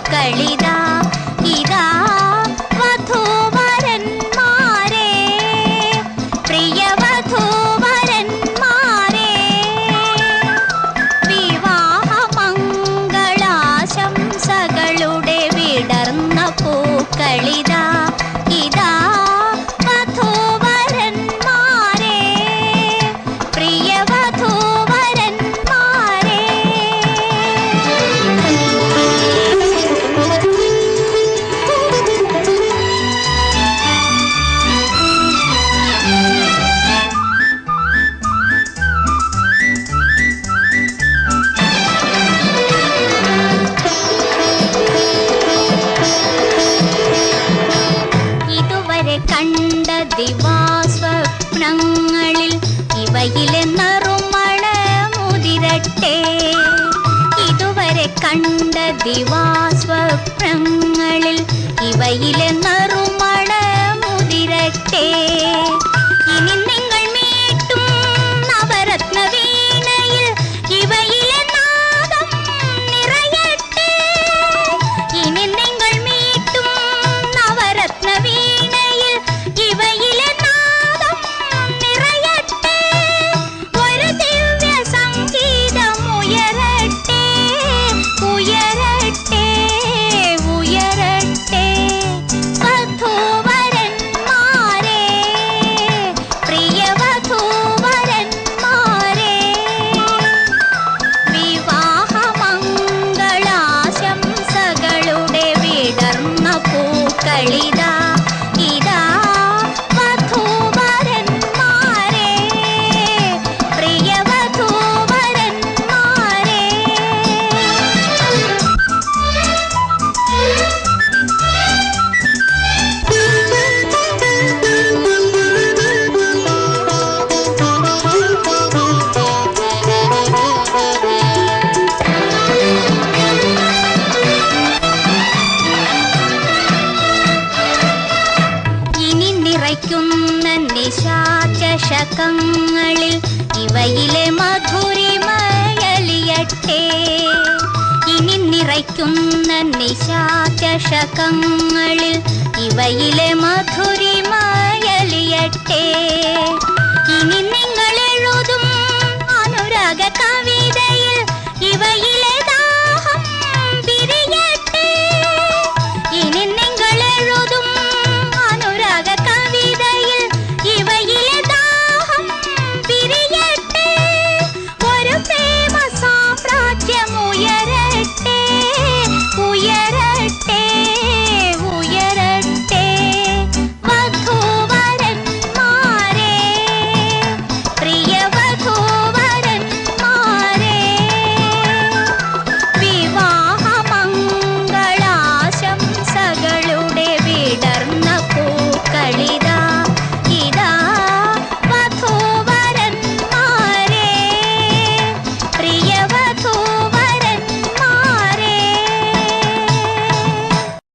പൂക്കളിതാ ഇതാ വധൂവരന്മാരെ. പ്രിയ വധൂവരന്മാരെ. വിടർന്ന പൂക്കളിതാ. കണ്ട ദിവാസ്വപ്നങ്ങളിൽ ഇവയിലെ നറുമണ മുതിരട്ടെ. ഇതുവരെ കണ്ട ദിവാസ്വപ്നങ്ങളിൽ ഇവയിലെ നറുമണ പൂക്കളിതാ വയ്ക്കുന്ന നിശാചഷകങ്ങളിൽ ഇവയിലെ മധുരിമയലിയട്ടെ. ഇനി നിറയ്ക്കുന്ന നിശാചഷകങ്ങളിൽ ഇവയിലെ മധുരിമയലിയട്ടെ. ഇനി നിങ്ങൾ എഴുതും അനുരാഗ കവി